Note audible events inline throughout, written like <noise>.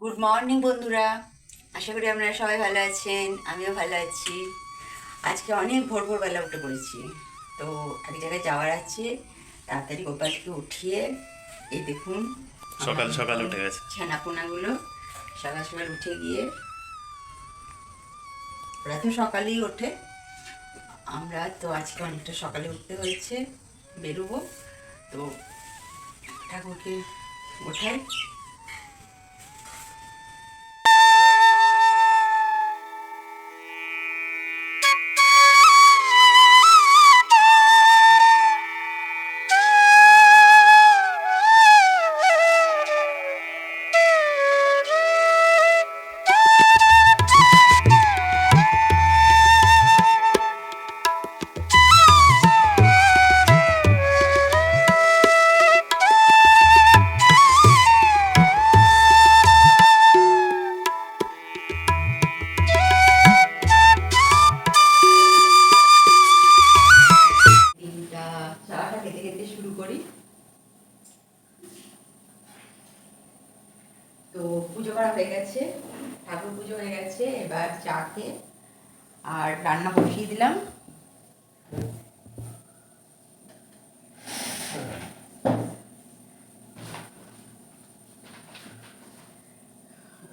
Good morning বন্ধুরা। আশা করি আপনারা সবাই ভালো আছেন আমিও ভালো আছি। আজকে অনেক ভোর ভোরবেলা উঠে পড়েছি। তো এক জায়গায় যাওয়ার আছে। তাড়াতাড়ি গোপালকে উঠিয়ে এই দেখুন সকাল সকাল উঠে গেছে। ছানাপোনাগুলো সকাল সকাল উঠে গিয়ে ওরা তো সকালেই ওঠে। আমরা তো আজকে অনেকটা সকালে উঠতে হয়েছে বেরোবো। তো ঠাকুরকে ওঠাই।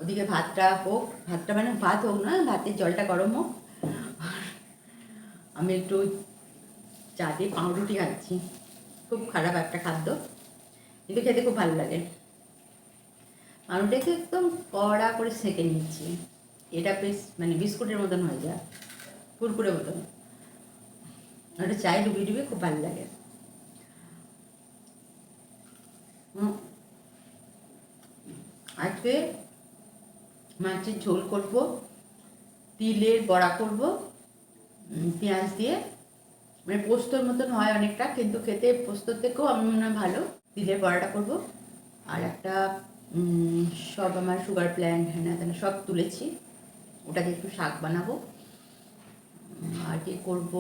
ওদিকে ভাতটা হোক, ভাতটা মানে ভাত হোক না, ভাতের জলটা গরম হোক। আমি একটু চা দিয়ে পাউরুটি খাচ্ছি। খুব খারাপ একটা খাদ্য। কিন্তু খেতে খুব ভালো লাগে। পাউরুটিকে একদম কড়া করে সেঁকে নিচ্ছি। এটা বেশ মানে বিস্কুটের মতন হয়ে যায়। কুরকুরের মতন। ওটা চাই ডুবিয়ে ডুবিয়ে খুব ভালো লাগে। আজকে মাছের ঝোল করব, তিলের বড়া করব পেঁয়াজ দিয়ে। মানে পোস্তর মতন হয় অনেকটা, কিন্তু খেতে পোস্তর থেকেও আমি মনে হয় ভালো। তিলের বড়াটা করব। আর একটা সব আমার সুগার প্ল্যান হ্যাঁ সব তুলেছি। ওটাকে একটু শাক বানাবো। আর কি করব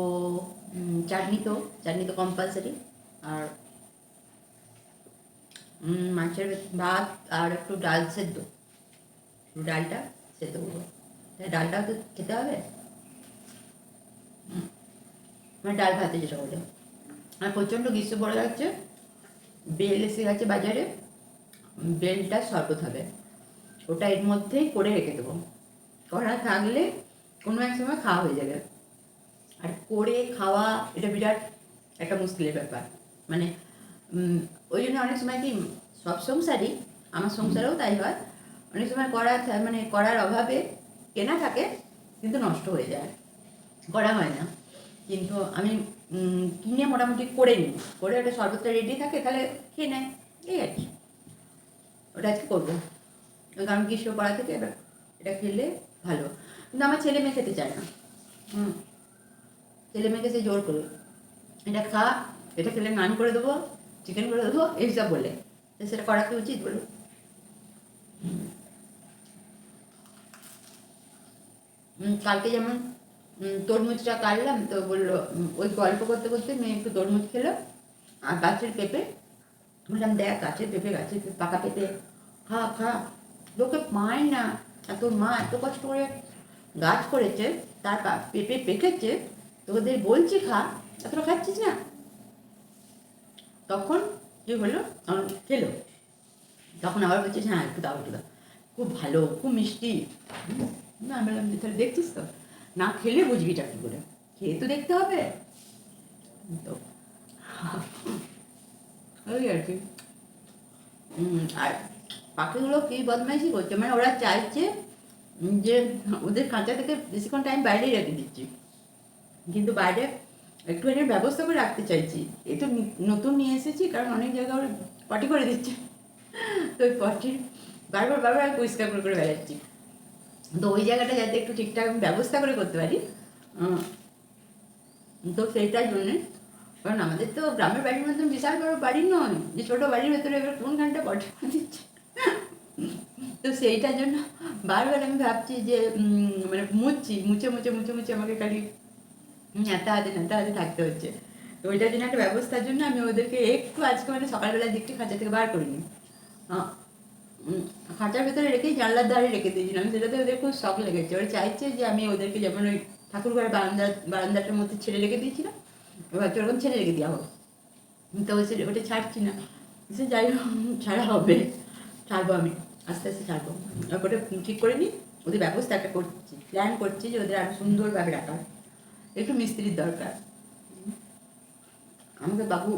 চাটনি তো চাটনি তো কম্পালসারি আর মাছের ভাত আর একটু ডাল সেদ্ধ। ডালটা করব। তাই ডালটাও তো খেতে হবে? মানে ডাল ভাতে যেটা বলে। আর প্রচণ্ড গ্রীষ্ম পড়ে যাচ্ছে। বেল এসে গেছে বাজারে। বেলটা শরবত হবে। ওটা এর মধ্যেই করে রেখে দেবো। করা থাকলে কোনো এক সময় খাওয়া হয়ে যাবে। আর করে খাওয়া এটা বিরাট একটা মুশকিলের ব্যাপার। মানে ওই জন্য অনেক সময় কি, সব সংসারই, আমার সংসারেও তাই হয়। অনেক সময় করা মানে করার অভাবে কেনা থাকে, কিন্তু নষ্ট হয়ে যায়। করা হয় না। কিন্তু আমি কিনে মোটামুটি করে নিই। করে ওটা শরবতটা রেডি থাকে, তাহলে খেয়ে নেয়। এই আর কি। ওটা আজকে করব। কারণ গ্রীষ্ম পড়া থেকে এবার এটা খেলে ভালো। কিন্তু আমার ছেলে মেয়ে খেতে চায় না। হুম। ছেলে মেয়েকে সে জোর করে। এটা খা, এটা খেলে নান করে দেবো চিকেন করে দেবো, এইসব বলে। সেটা করা কি উচিত বলুন? কালকে যেমন তরমুজটা কাটলাম, তো বলল ওই গল্প করতে করতে মেয়ে একটু তরমুজ খেলো, আর গাছের পেঁপে, বললাম, দেখ, গাছের পেঁপে, গাছের পাকা পেঁপে, খা খা, লোকে পায় না তোর মা, এত কষ্ট করে গাছ করেছে, তার পেঁপে পেকেছে, তোদের বলছি খা, এতটা খাচ্ছিস না? তখন কি হলো? আমার খেলো। তখন আবার বলছিস হ্যাঁ একটু দাও একটু দাও। খুব ভালো, খুব মিষ্টি। না আমি বললাম তাহলে দেখছিস তো। না খেলে বুঝবিটা কী করে? খেয়ে তো দেখতে হবে। তো, ওই আর কি। আর পাখিগুলো কী বদমাইশি করছে? মানে ওরা চাইছে যে ওদের কাঁচা থেকে বেশিক্ষণ টাইম বাইরেই রেখে দিচ্ছি। কিন্তু বাইরে একটুখানি ব্যবস্থা করে রাখতে চাইছি। এই তো নতুন নিয়ে এসেছি, কারণ অনেক জায়গায় ওরা পটি করে দিচ্ছে। তো ওই পটি বারবার বারবার পরিষ্কার করে করে বেড়াচ্ছি। তো ওই জায়গাটা যাতে একটু ঠিকঠাক ব্যবস্থা করে করতে পারি। তো সেইটার জন্যে। কারণ আমাদের তো গ্রামের বাড়ির মতন বিশাল বড় বাড়ি নয়, যে ছোটো বাড়ির ভেতরে এবার কোনখানটা করে দিচ্ছে তো সেইটার জন্য বারবার আমি ভাবছি যে মানে মুছছি, মুছে মুছে মুছে মুছে আমাকে খালি নেতা হাতে নেতা হাতে থাকতে হচ্ছে। তো ওইটার জন্য একটা ব্যবস্থার জন্য আমি ওদেরকে একটু আজকে মানে সকালবেলার দিকটি খাঁচা থেকে বার করিনি। খাঁচার ভেতরে রেখেই জানলার ধারে রেখে দিয়েছিলাম। সেটাতে ওদের খুব শখ লেগেছে। ওরা চাইছে যে আমি ওদেরকে যেমন ওই ঠাকুর ঘরের বারান্দা, বারান্দাটার মধ্যে ছেড়ে রেখে দিয়েছিলাম, এবার তো ওরকম ছেড়ে রেখে দেওয়া হোক তো সে, ওটা ছাড়ছি না। সে যাই ছাড়া হবে। ছাড়বো আমি। আস্তে আস্তে ছাড়বো। ওটা ঠিক করে নিই। ওদের ব্যবস্থা একটা করছি। প্ল্যান করছি যে ওদের আরও সুন্দরভাবে রাখার একটু মিস্ত্রির দরকার। আমাকে বাবু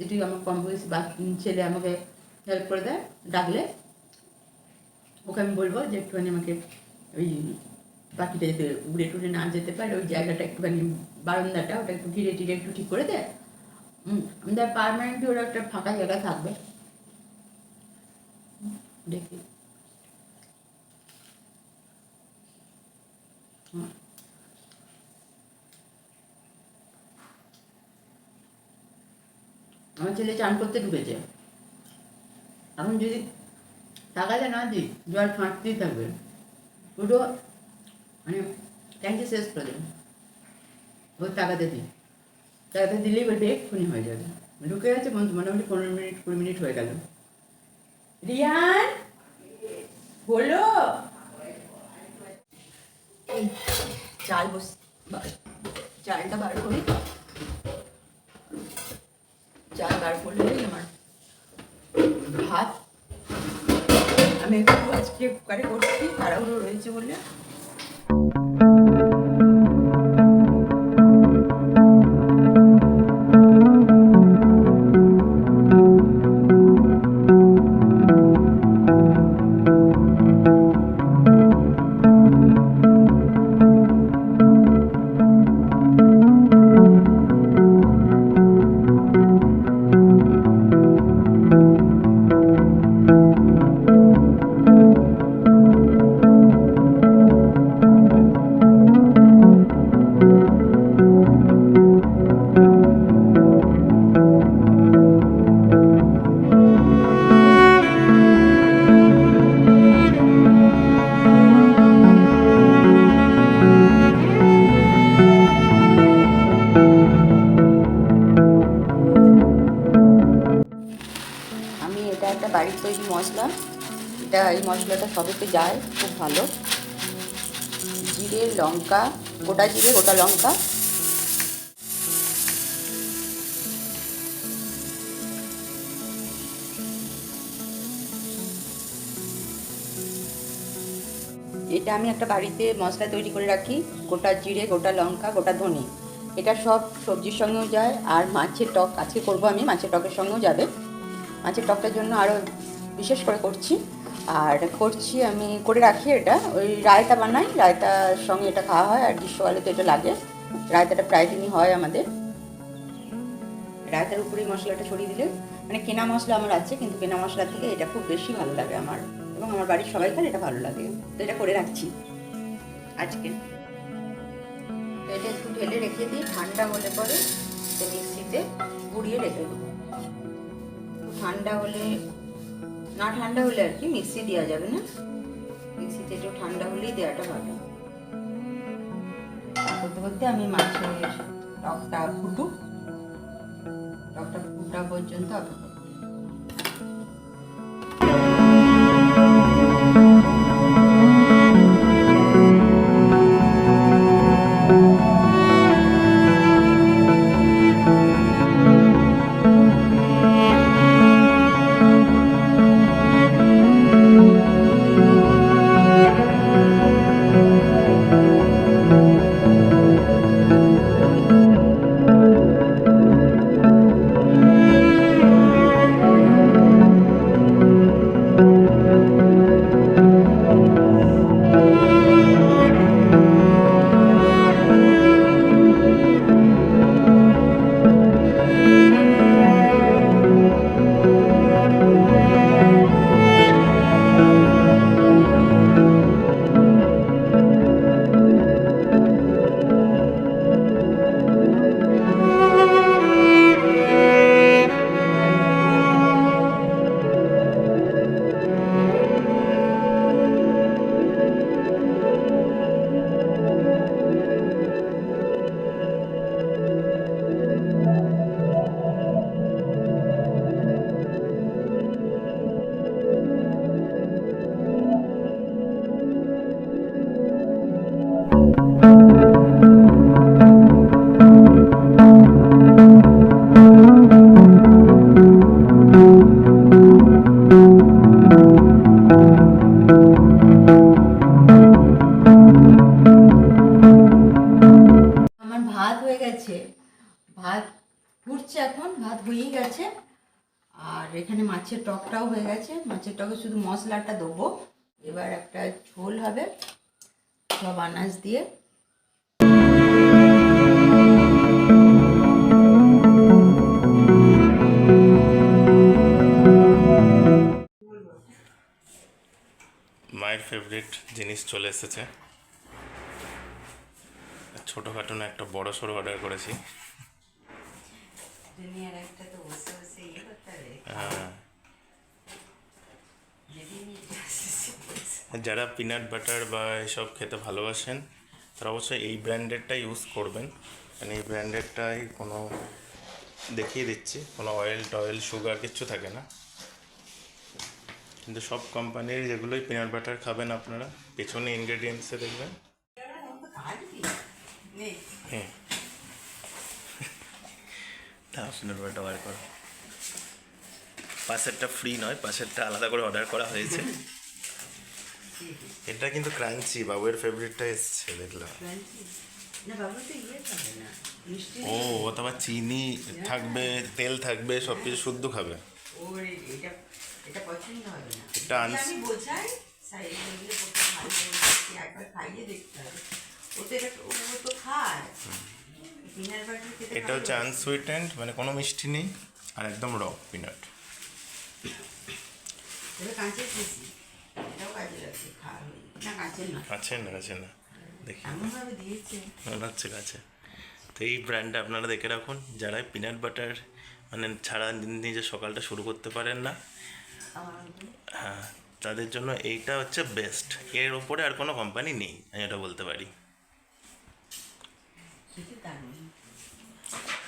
যদি আমার কম বয়সী বা ছেলে আমাকে হেল্প করে দেয়, ডাকলে ওকে আমি বলব যে একটুখানি আমাকে ওই পাখিটা যাতে উড়ে টুড়ে না যেতে পারে, ওই জায়গাটা একটুখানি বারান্দাটা, ওটা একটু ঘিরে টিরে একটু ঠিক করে দেয়। আমাদের পারমানেন্টলি ওরা একটা ফাঁকা জায়গা থাকবে। দেখি। আমার ছেলে চান করতে ঢুকেছে। এখন যদি টাকাটা না দিই, জল ফাঁকতেই থাকবে। পুরো মানে ট্যাঙ্কি শেষ করে দেবে। ওর টাকাতে দিই। টাকাতে দিলেই বলবে, এক্ষুনি হয়ে যাবে। ঢুকে গেছে বন্ধু, মোটামুটি পনেরো মিনিট, কুড়ি মিনিট হয়ে গেল। রিয়ান হলো চাল বস চালটা বার করি। চাল বার করলেই আমার ভাত। আমি একটু আজকে কুকারে করছি তাড়াহুড়ো রয়েছে বলে। গোটা জিরে, গোটা লঙ্কা। এটা আমি একটা বাড়িতে মশলা তৈরি করে রাখি, গোটা জিরে, গোটা লঙ্কা, গোটা ধনে। এটা সব সবজির সঙ্গেও যায়, আর মাছের টক, আজকে করব আমি, মাছের টকের সঙ্গেও যাবে। মাছের টকটার জন্য আরও বিশেষ করে করছি। আর করছি আমি, করে রাখি এটা। ওই রায়তা বানাই, রায়তার সঙ্গে এটা খাওয়া হয়, আর গ্রীষ্মকালে তো এটা লাগে। রায়তাটা প্রায় দিনই হয় আমাদের। রায়তার উপরেই মশলাটা ছড়িয়ে দিলে মানে কেনা মশলা আমার আছে, কিন্তু কেনা মশলা থেকে এটা খুব বেশি ভালো লাগে আমার। এবং আমার বাড়ির সবাই সবাইকার এটা ভালো লাগে। তো এটা করে রাখছি আজকে। এটা একটু ঢেলে রেখে দিই, ঠান্ডা হলে পরে, মিক্সিতে গুড়িয়ে রেখে দেবো। ঠান্ডা হলে না ঠান্ডা হলে আর কি মিক্সি দেওয়া যাবে না? মিক্সিতে একটু ঠান্ডা হলেই দেওয়াটা ভালো। করতে করতে আমি মাছের টকটা ফুটুক। টকটা ফুটা পর্যন্ত অপেক্ষা দিয়ে। মায়ের ফেভারিট জিনিস চলে এসেছে। ছোটোখাটো না একটা বড় সড়ো অর্ডার করেছি। হ্যাঁ। যারা পিনাট বাটার বা এসব খেতে ভালোবাসেন, তারা অবশ্যই এই ব্র্যান্ডেরটা ইউজ করবেন। কারণ এই ব্র্যান্ডেডটাই কোনো দেখিয়ে দিচ্ছি, কোনো অয়েল টয়েল সুগার কিচ্ছু থাকে না। কিন্তু সব কোম্পানির যেগুলোই পিনাট বাটার খাবেন আপনারা, পেছনে ইনগ্রেডিয়েন্টসে দেখবেন। হ্যাঁ। পাশেরটা ফ্রি নয়, পাশেরটা আলাদা করে অর্ডার করা হয়েছে। এটা কিন্তু ক্রাঞ্চি বাবুয়ের ফেভারিটটা এসছে দেখলাম। ইয়ে ও ও তো চিনি থাকবে তেল থাকবে সব কিছু শুদ্ধ খাবে। এটা আমি বোঝাই এটা হচ্ছে আনসুইটেন্ড মানে কোনো মিষ্টি নেই আর একদম র পিনাট এটা কাঁচের খুশি এটাও কাজে লাগছে খাওয়া না কাঁচের না আছে না আছে না দেখি এমনভাবে দিয়েছে মনে হচ্ছে কাছে তো এই ব্র্যান্ডটা আপনারা দেখে রাখুন যারা পিনাট বাটার মানে ছাড়া নিজে সকালটা শুরু করতে পারেন না হ্যাঁ তাদের জন্য এইটা হচ্ছে বেস্ট এর ওপরে আর কোনো কোম্পানি নেই আমি এটা বলতে পারি।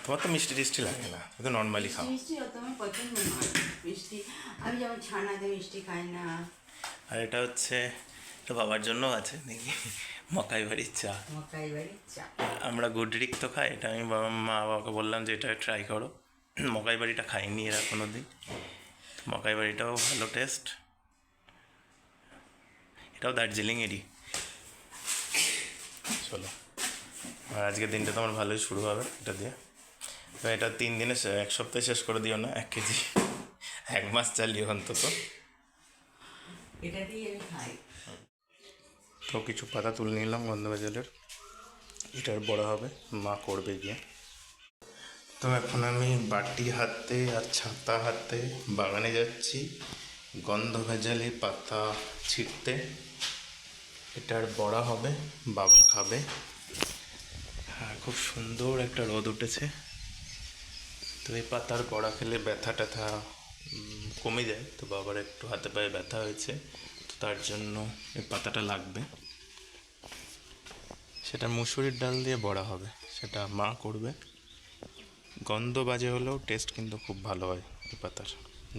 তোমার তো মিষ্টি টিষ্টি লাগে না তো নর্মালি খাও। মিষ্টি অত আমার পছন্দ নয় মিষ্টি। আমি যেমন ছানাতে মিষ্টি খাই না আর এটা হচ্ছে তো বাবার জন্য আছে দেখি। মকাই বাড়ির চা। মকাই বাড়ির চা। আমরা গুডরিক তো খাই এটা আমি বাবা মা বাবাকে বললাম যে এটা ট্রাই করো। মকাই বাড়িটা খাইনি এরা কোনো দিন মকাই বাড়িটাও ভালো টেস্ট এটাও দার্জিলিংয়েরই। চলো। আর আজকের দিনটা তোমার ভালোই শুরু হবে এটা দিয়ে। তো এটা তিন দিনে এক সপ্তাহে শেষ করে দিও না এক কেজি। এক মাস চালিয়ে অন্তত। এটা দিয়ে আমি খাই। তো কিছু পাতা তুলে নিলাম গন্ধবাজলের। এটার বড় হবে, মা করবে গিয়ে। তো এখন আমি বাটি হাতে আর ছাতা হাতে বাগানে যাচ্ছি গন্ধ ভেজালি পাতা ছিটতে এটার বড়া হবে, বাবা খাবে। হ্যাঁ খুব সুন্দর একটা রোদ উঠেছে। তো এই পাতার বড়া খেলে ব্যথা ট্যাথা কমে যায়। তো বাবার একটু হাতে পায়ে ব্যথা হয়েছে। তো তার জন্য এই পাতাটা লাগবে। সেটা মুসুরির ডাল দিয়ে বড়া হবে। সেটা মা করবে। গন্ধ বাজে হলেও টেস্ট কিন্তু খুব ভালো হয় এই পাতার।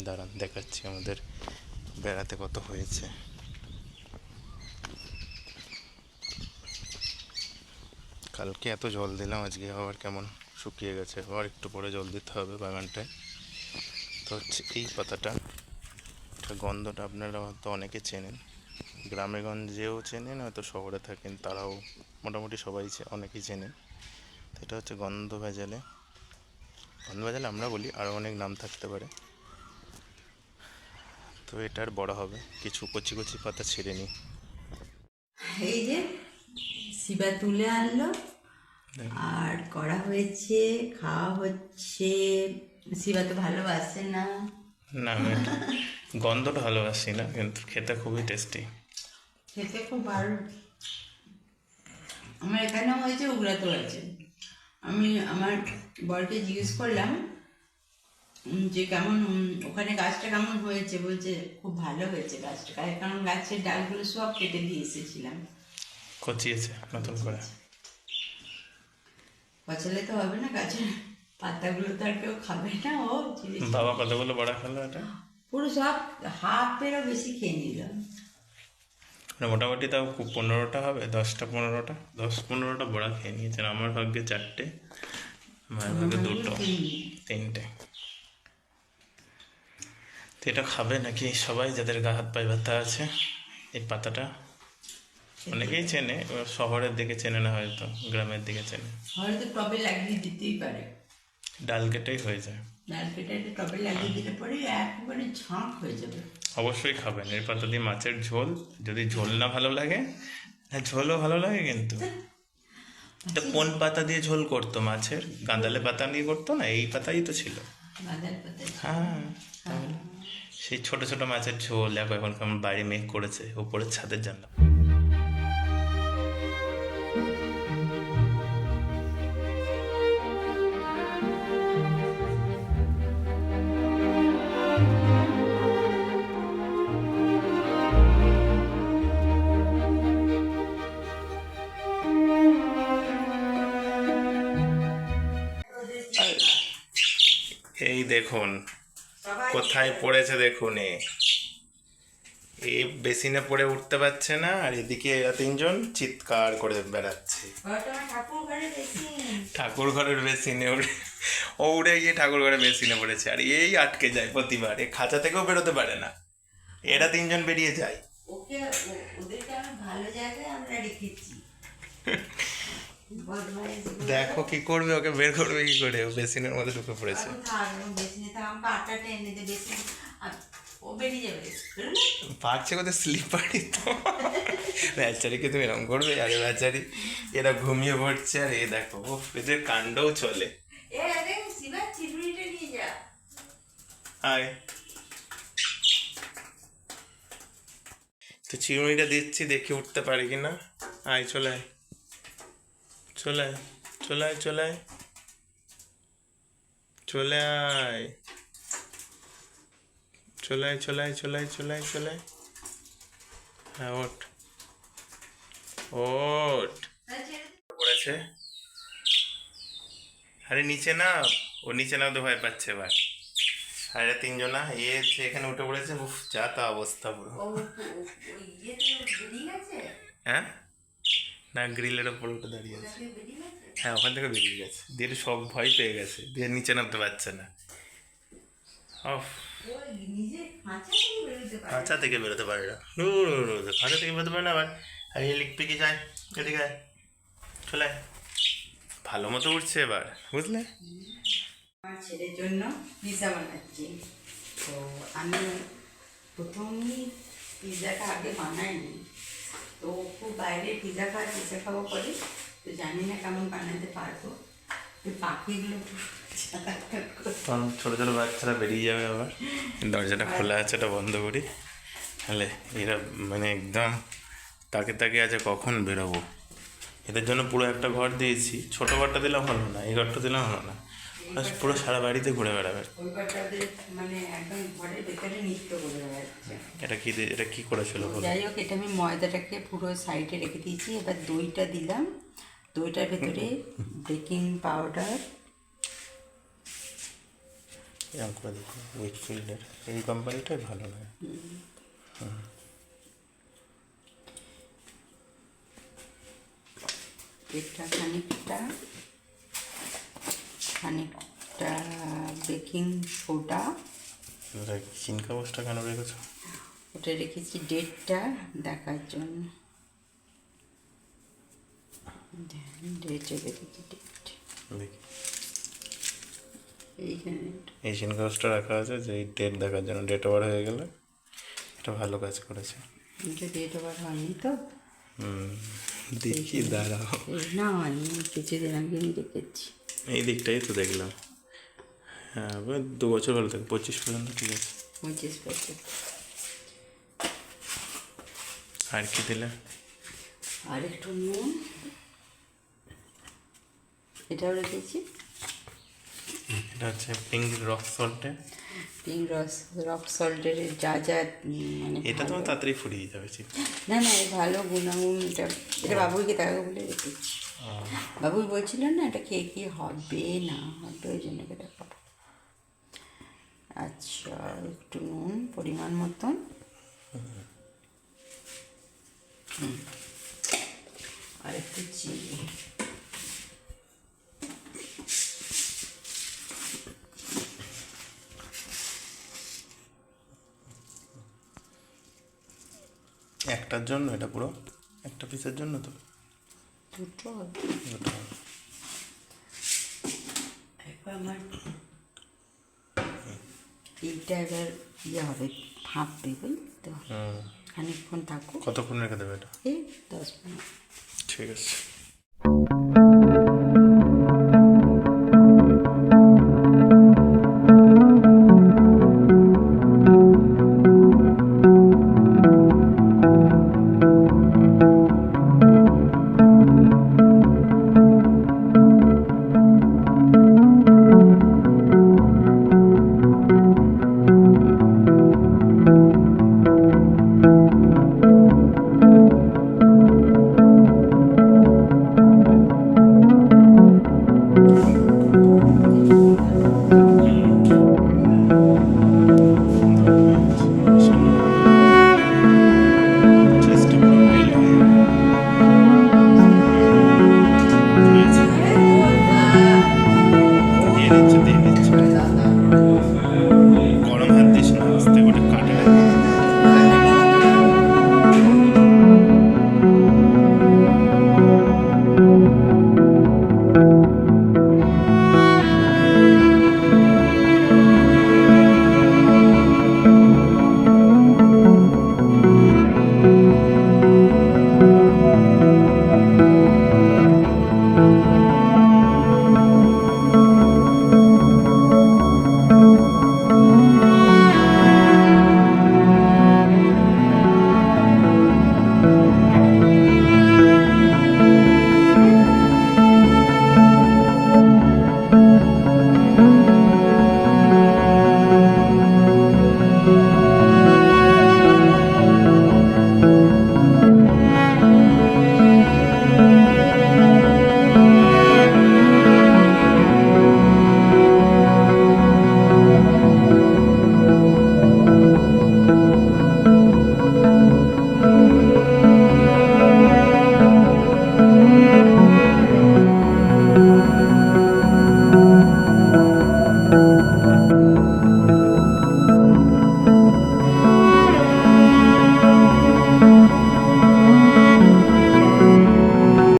দাঁড়ান, দেখাচ্ছি আমাদের বেড়াতে কত হয়েছে। কালকে এত জল দিলাম, আজকে আবার কেমন শুকিয়ে গেছে। আবার একটু পরে জল দিতে হবে বাগানটায়। তো হচ্ছে এই পাতাটা এটা গন্ধটা আপনারা হয়তো অনেকে চেনেন। গ্রামে গঞ্জেও চেনেন হয়তো শহরে থাকেন তারাও মোটামুটি সবাই অনেকেই চেনেন। তো এটা হচ্ছে গন্ধ ভেজালে গন্ধ ভেজালে আমরা বলি আরও অনেক নাম থাকতে পারে। তো এটার বড় হবে কিছু কচি কচি পাতা ছিঁড়ে নিই। এই যে শিবা তুলে আনলো। আর করা হয়েছে খাওয়া হচ্ছে শিবা তো ভালোবাসে না। না আমি গন্ধটা ভালোবাসি না কিন্তু খেতে খুবই টেস্টি খেতে খুব ভালো। আমার এখানেও হয়েছে উগড়াতে হয়েছে। আমি আমার বরকে জিজ্ঞেস করলাম যে কেমন ওখানে গাছটা কেমন হয়েছে? বলছে খুব ভালো হয়েছে গাছটা। কারণ- কারণ গাছের ডালগুলো সব কেটে দিয়ে এসেছিলাম। কচিয়েছে নতুন করে। পচালে তো হবে না গাছের পাতাগুলো তো আর কেউ খাবে না ও বাবা কতগুলো বড়া খেলো এটা? পুরো সব হাফেরও বেশি খেয়ে নিল। মানে মোটামুটি তাও পনেরোটা হবে দশটা পনেরোটা দশ পনেরোটা বড়া খেয়ে নিয়েছেন। আমার ভাগ্যে চারটে মায়ের ভাগ্যে দুটো তিনটে। তো এটা খাবে নাকি? সবাই যাদের গা হাত পায়ে ব্যথা আছে এই পাতাটা অনেকেই চেনে শহরের দিকে চেনে না হয়তো গ্রামের দিকে চেনে। হয়তো টবে লাগিয়ে দিতেই পারে। ডাল কেটেই হয়ে যায়। নারকেলটা একটু টবে লাগিয়ে দিলে পরে একবারে ঝাঁক হয়ে যাবে। অবশ্যই খাবেন। এর পাতা দিয়ে মাছের ঝোল যদি ঝোল না ভালো লাগে হ্যাঁ ঝোলও ভালো লাগে কিন্তু। তো কোন পাতা দিয়ে ঝোল করতো মাছের? গাঁদালে পাতা নিয়ে করতো না? এই পাতাই তো ছিল। হ্যাঁ সেই ছোট ছোট মাছের ঝোল এখন কেমন বাইরে মেঘ করেছে উপরের ছাদের জানলা। পড়েছে দেখুন এ। এ বেসিনে পড়ে উঠতে পারছে না আর এদিকে এরা তিনজন চিৎকার করে বেড়াচ্ছে। ঠাকুর ঘরের বেসিনে উড়ে ও উড়ে গিয়ে ঠাকুর ঘরের বেসিনে পড়েছে আর এই আটকে যায় প্রতিবার এ খাঁচা থেকেও বেরোতে পারে না। এরা তিনজন বেরিয়ে যায়। ওকে ওদেরকে আমি ভালো জায়গায় আমরা রেখেছি। <laughs> দেখো কি করবে ওকে বের করবে কি করে? ও বেসিনের মধ্যে ঢুকে পড়েছে? পারছে কোথায়? স্লিপারই তো। বেচারিকে তুমি এরকম করবে আরে বেচারি। এরা ঘুমিয়ে পড়ছে আর এ দেখো ও এদের কাণ্ডও চলে। আয়। তো চিরুনিটা দিচ্ছি দেখি উঠতে পারি কি না আয় চলে আয়। চলে আয় চলে আয় চলে আয় চলে আয়। চলে আয় চলে আয় চলে আয় চলে আয় চলে আয়। হ্যাঁ ওঠ। ওঠ। পড়েছে? আরে নিচে না ও নিচে নামতে ভয় পাচ্ছে এবার। আর তিনজনা এ হচ্ছে এখানে উঠে পড়েছে। উফ যা তা অবস্থা পুরো। গেছে হ্যাঁ? না গ্রিলের ওপর উঠে দাঁড়িয়ে আছে। হ্যাঁ ওখান থেকে বেরিয়ে গেছে। দিয়ে সব ভয় পেয়ে গেছে। দিয়ে নিচে নামতে পারছে না। খাঁচা থেকে বেরোতে পারে না। খাঁচা থেকে বেরোতে পারে না আবার। আর, এই লিখবে কি যায়? এদিকে। চলে ভালো মতো উঠছে এবার, বুঝলে? আমার ছেলের জন্য পিৎজা বানাচ্ছি। তো আমি প্রথমই পিৎজাটা আগে বানাইনি। তো খুব বাইরে পিৎজা খাওয়া পিৎজা খাওয়া করে তো জানি না কেমন বানাতে পারব। পাখিগুলো তখন ছোটো ছোটো বাচ্চারা বেরিয়ে যাবে আবার। দরজাটা খোলা আছে এটা বন্ধ করি। তাহলে এরা মানে একদম তাকে তাকে আছে, কখন বেরোবো? এদের জন্য পুরো একটা ঘর দিয়েছি। ছোটো ঘরটা দিলাম হলো না, এই ঘরটা দিলাম হলো না। পুরো সারা বাড়িতে ঘুরে বেড়াবে। মানে একদম ঘরের ভেতরে নৃত্য করে বেড়াচ্ছে। এটা কি এটা কি করেছিল যাই হোক এটা আমি ময়দাটাকে পুরো সাইডে রেখে দিয়েছি। এবার দইটা দিলাম। দইটার ভেতরে বেকিং পাউডার। এরকম করে দেখো উইকফিল্ডের এই কোম্পানিটাই ভালো লাগে এটা খানিকটা খানিকটা বেকিং সোডা। এটা চিন কাগজটা কেন রেখেছো? ওটা রেখেছি ডেটটা দেখার জন্য। ডেটে রেখেছি ডেট। দেখি। এইখানে এই চিন কাগজটা রাখা আছে যে ডেট দেখার জন্য ডেট ওভার হয়ে গেলে এটা ভালো কাজ করেছে। ডেট ওভার হয়নি তো? দেখি দাঁড়াও। না হয়নি কিছুদিন আগে আমি রেখেছি এই দিকটাই তো দেখলাম। হ্যাঁ দু বছর ভালো থাকে পঁচিশ পর্যন্ত ঠিক আছে। পঁচিশ পঁচিশ আর কি দিলে? আর একটু নুন। এটাও রেখেছি। এটা হচ্ছে পিঙ্ক রক সল্টে পিঙ্ক রস রক সল্টের যা যা মানে এটা তোমার তাড়াতাড়ি ফুরিয়ে যাবে না না এই ভালো গুণাগুণ এটা এটা বাবুইকে তাকে বলে রেখেছি? বাবুই বলছিল না এটা খেয়ে কি হবে? না হবে ওই জন্য এটা খাব আচ্ছা একটু নুন পরিমাণ মতন। আর একটু চিনি। একটার জন্য এটা পুরো একটা পিসের জন্য তো। দুটো? হবে। দুটো। একবার আমার এইটা এবার ইয়ে হবে ভাপবে বুঝলি তো খানিকক্ষণ থাকুক। কতক্ষণ রেখে দেবে এটা? এই দশ মিনিট। ঠিক আছে।